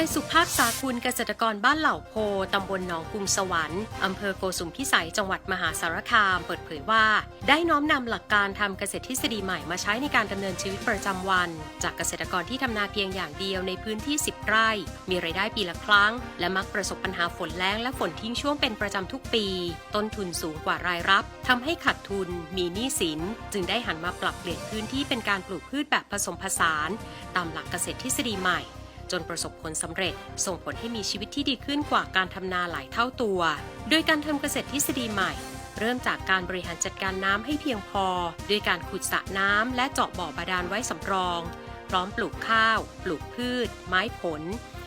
นายสุภาพสาคุณเกษตรกรบ้านเหล่าโพตำบลหนองกรุงสวรรค์อำเภอโกสุมพิสัยจังหวัดมหาสารคาม เปิดเผยว่า ได้น้อมนำหลักการทำเกษตรทฤษฎีใหม่มาใช้ในการดำเนินชีวิตประจำวัน จากเกษตรกรที่ทำนาเพียงอย่างเดียวในพื้นที่ 10 ไร่ มีรายได้ปีละครั้ง และมักประสบปัญหาฝนแล้งและฝนทิ้งช่วงเป็นประจำทุกปี ต้นทุนสูงกว่ารายรับทำให้ขาดทุน มีหนี้สิน จึงได้หันมาปรับเปลี่ยนพื้นที่เป็นการปลูกพืชแบบผสมผสาน ตามหลักเกษตรทฤษฎีใหม่ จนประสบผลสำเร็จ ส่งผลให้มีชีวิตที่ดีขึ้นกว่าการทำนาหลายเท่าตัว โดยการทำเกษตรทฤษฎีใหม่ เริ่มจากการบริหารจัดการน้ำให้เพียงพอด้วยการขุดสระน้ำและเจาะบ่อบาดาลไว้สำรอง พร้อมปลูกข้าว ปลูกพืช ไม้ผล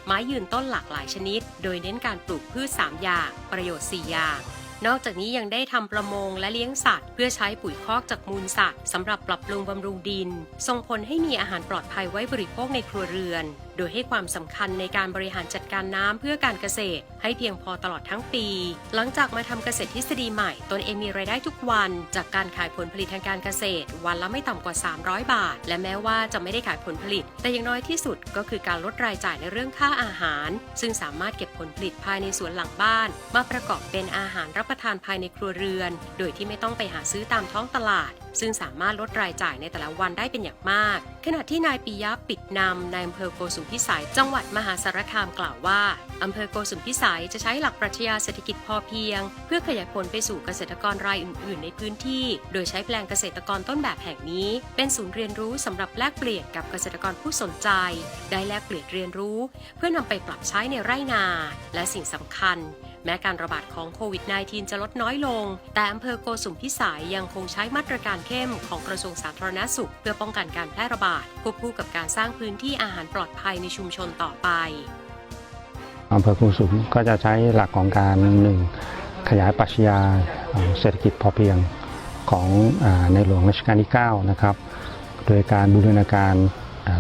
ไม้ยืนต้นหลากหลายชนิด โดยเน้นการปลูกพืช 3 อย่าง ประโยชน์ 4 อย่าง นอกจากนี้ยังได้ทำประมงและเลี้ยงสัตว์ เพื่อใช้ปุ๋ยคอกจากมูลสัตว์สำหรับปรับปรุงบำรุงดิน ส่งผลให้มีอาหารปลอดภัยไว้บริโภคในครัวเรือน โดยให้ความสำคัญในการบริหารจัดการน้ำเพื่อการเกษตร ให้เพียงพอตลอดทั้งปี หลังจากมาทำเกษตรทฤษฎีใหม่ตนเองมีรายได้ทุกวัน จากการขายผลผลิตทางการเกษตร วันละไม่ต่ำกว่า 300 บาท และแม้ว่าจะไม่ได้ขายผลผลิต แต่อย่างน้อยที่สุดก็คือการลดรายจ่ายในเรื่องค่าอาหารซึ่งสามารถเก็บผลผลิตภายในสวนหลังบ้าน มาประกอบเป็นอาหารรับประทานภายในครัวเรือน โดยที่ไม่ต้องไปหาซื้อตามท้องตลาดซึ่งสามารถลดรายจ่ายในแต่ละวันได้เป็นอย่างมาก ขณะที่นายปิยะปิดนำนายอำเภอโกสุมพิสัยจังหวัดมหาสารคามกล่าวว่าอำเภอโกสุมพิสัยจะใช้หลักปรัชญาเศรษฐกิจพอเพียง เพื่อขยายผลไปสู่เกษตรกรรายอื่น ๆ ในพื้นที่ โดยใช้แปลงเกษตรกรต้นแบบแห่งนี้ เป็นศูนย์เรียนรู้สำหรับแลกเปลี่ยนกับเกษตรกรผู้สนใจ ได้แลกเปลี่ยนเรียนรู้ เพื่อนำไปปรับใช้ในไร่นา และสิ่งสำคัญ แม้การระบาดของโควิด -19 จะลดน้อยลง แต่อำเภอโกสุมพิสัยยังคงใช้มาตรการเข้มของกระทรวงสาธารณสุข เพื่อป้องกันการแพร่ระบาดควบคู่กับการสร้างพื้นที่อาหารปลอดภัยในชุมชนต่อไปอำเภอคุสุมก็จะใช้หลักของการหนึ่งขยายปรัชญาเอ่อเศรษฐกิจพอเพียงของอในหลวงรัชกาลที่ 9 นะครับ โดยการบูรณาการ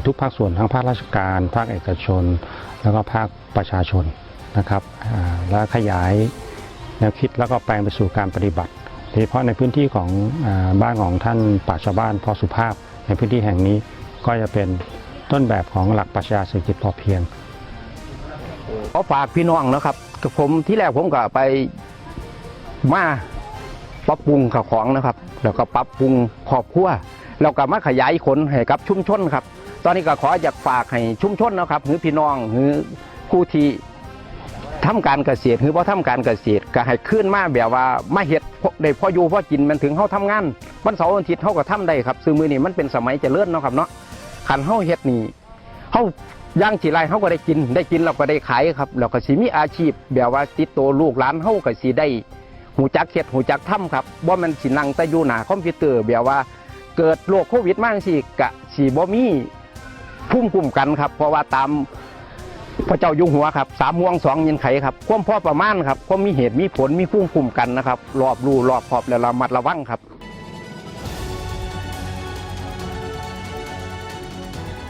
ทุกภาคส่วนทั้งภาคราชการ ภาคเอกชน แล้วก็ภาคประชาชน นะครับและขยายแนวคิดแล้วก็แปลงไปสู่การปฏิบัติโดยเฉพาะในพื้นที่ของอบ้านของท่านป่าชาวบ้านพอสุภาพ ในพื้นที่แห่งนี้ก็จะเป็นต้นแบบของหลักปรัชญาเศรษฐกิจพอเพียงขอฝากพี่น้องนะครับกับผมที่แรกผมก็ไปมาปรับปรุงข้าวของนะครับ แล้วก็ปรับปรุงครอบครัวแล้วก็มาขยายผลให้กับชุมชนครับ ตอนนี้ก็ขออยากฝากให้ชุมชนนะครับหรือพี่น้องหรือผู้ที่ ทำการเกษตรหรือว่าทำการเกษตรก็ให้ขึ้นมาแบบว่ามาเฮ็ดได้พออยู่พอกินมันถึงเฮาทำงานวันเสาร์วันอาทิตย์เฮาก็ทำได้ครับซึ่งมื้อนี้มันเป็นสมัยเจริญเนาะครับเนาะคันเฮาเฮ็ดนี่เฮาย่างสีไรเขาก็ได้กินได้กินเราก็ได้ขายครับเราก็สิมีอาชีพ แบบว่าติดตัวลูกหลานเขาก็สิได้หูจักเข็ดหูจักทำครับว่ามันสินั่งแต่อยู่หน้าคอมพิวเตอร์แบบว่าเกิดโรคโควิดมากสิกะสีบ่มีพุ่มคุ้มกันครับ เพราะว่าตาม พระเจ้าอยู่หัวครับสามห่วงสองเงินไขครับความพอประมาณครับความมีเหตุมีผลมีพุ่มคุ้มกันนะครับรอบรู้รอบขอบและระมัดระวังครับ